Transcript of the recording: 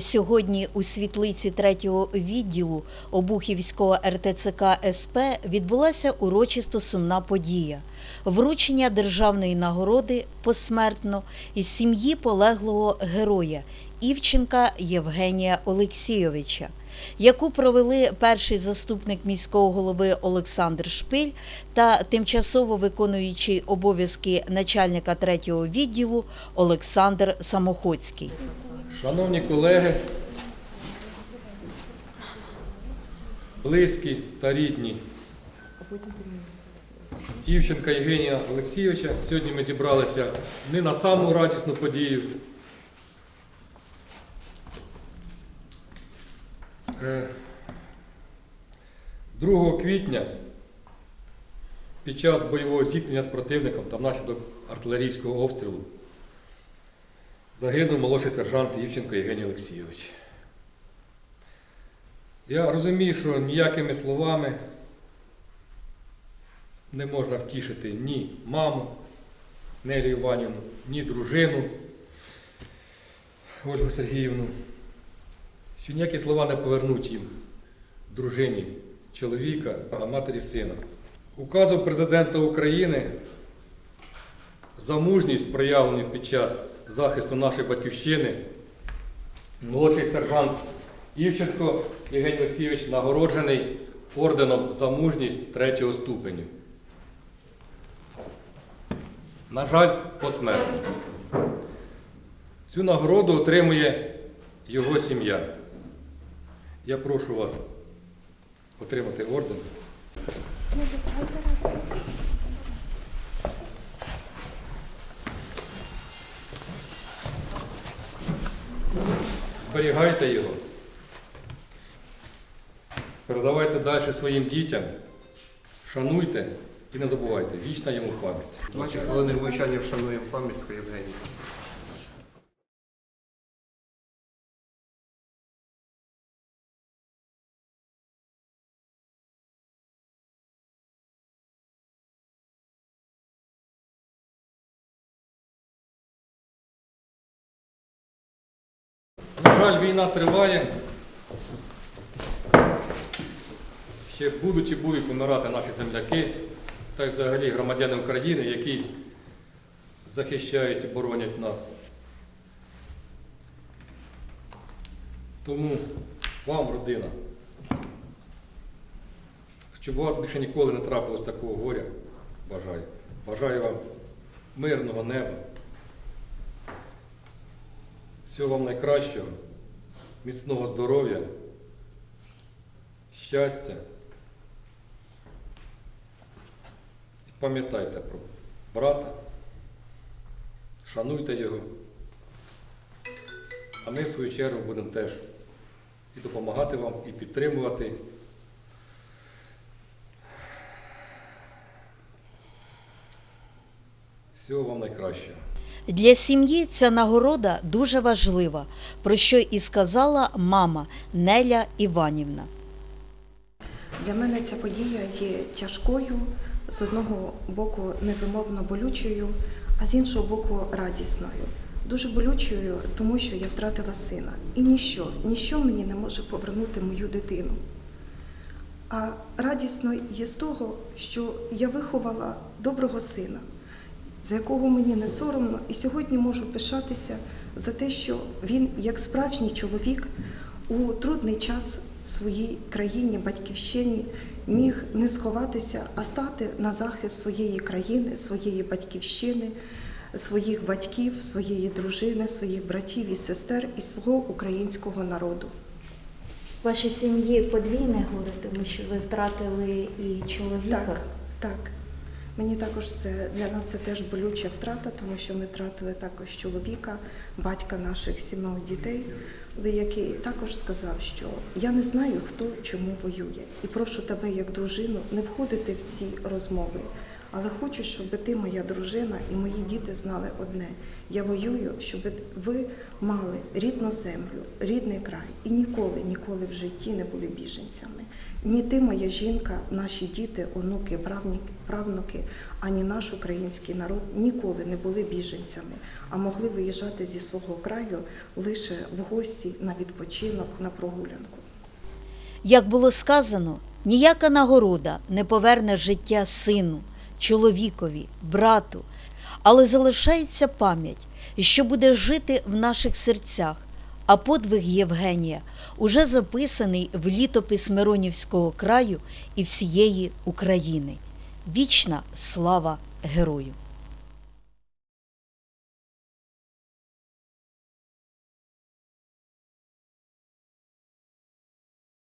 Сьогодні у світлиці третього відділу Обухівського РТЦК СП відбулася урочисто сумна подія вручення державної нагороди посмертно із сім'ї полеглого героя Івченка Євгенія Олексійовича, яку провели перший заступник міського голови Олександр Шпиль та тимчасово виконуючий обов'язки начальника третього відділу Олександр Самоходський. Шановні колеги, близькі та рідні Івченка Євгенія Олексійовича, сьогодні ми зібралися не на саму радісну подію. Е, 2 квітня під час бойового зіткнення з противником та внаслідок артилерійського обстрілу загинув молодший сержант Івченко Євгеній Олексійович. Я розумію, що ніякими словами не можна втішити ні маму Нелі Іванівну, ні дружину Ольгу Сергіївну, що ніякі слова не повернуть їм дружині чоловіка, а матері сина. Указом президента України за мужність, проявлену під час захисту нашої батьківщини, молодший сержант Івченко Євгеній Олексійович нагороджений орденом за мужність третього ступеню. На жаль, посмертно. Цю нагороду отримує його сім'я. Я прошу вас отримати орден. Зберігайте його. Передавайте далі своїм дітям. Шануйте і не забувайте. Вічна йому пам'ять. Двадцять хвилини мовчання вшануємо пам'ятку Євгенія. Жаль, війна триває. Ще будуть і будуть помирати наші земляки, та й взагалі громадяни України, які захищають і боронять нас. Тому вам, родина, щоб у вас більше ніколи не трапилось такого горя, бажаю. Бажаю вам мирного неба. Всього вам найкращого, міцного здоров'я, щастя. І пам'ятайте про брата, шануйте його. А ми, в свою чергу, будемо теж і допомагати вам, і підтримувати. Всього вам найкращого. Для сім'ї ця нагорода дуже важлива, про що і сказала мама Неля Іванівна. Для мене ця подія є тяжкою, з одного боку невимовно болючою, а з іншого боку радісною. Дуже болючою, тому що я втратила сина. І ніщо, ніщо мені не може повернути мою дитину. А радісно є з того, що я виховала доброго сина, за якого мені не соромно, і сьогодні можу пишатися за те, що він, як справжній чоловік, у трудний час в своїй країні, батьківщині, міг не сховатися, а стати на захист своєї країни, своєї батьківщини, своїх батьків, своєї дружини, своїх братів і сестер і свого українського народу. Вашій сім'ї подвійне горе, тому що ви втратили і чоловіка. Так, так. Мені також це для нас це теж болюча втрата, тому що ми втратили також чоловіка, батька наших сімох дітей, який також сказав, що я не знаю, хто чому воює, і прошу тебе, як дружину, не входити в ці розмови, Але хочу, щоб ти, моя дружина, і мої діти знали одне: я воюю, щоб ви мали рідну землю, рідний край і ніколи, ніколи в житті не були біженцями. Ні ти, моя жінка, наші діти, онуки, правнуки, ані наш український народ ніколи не були біженцями, а могли виїжджати зі свого краю лише в гості на відпочинок, на прогулянку. Як було сказано, ніяка нагорода не поверне життя сину, чоловікові, брату, але залишається пам'ять, що буде жити в наших серцях. А подвиг Євгенія уже записаний в літопис Миронівського краю і всієї України. Вічна слава герою!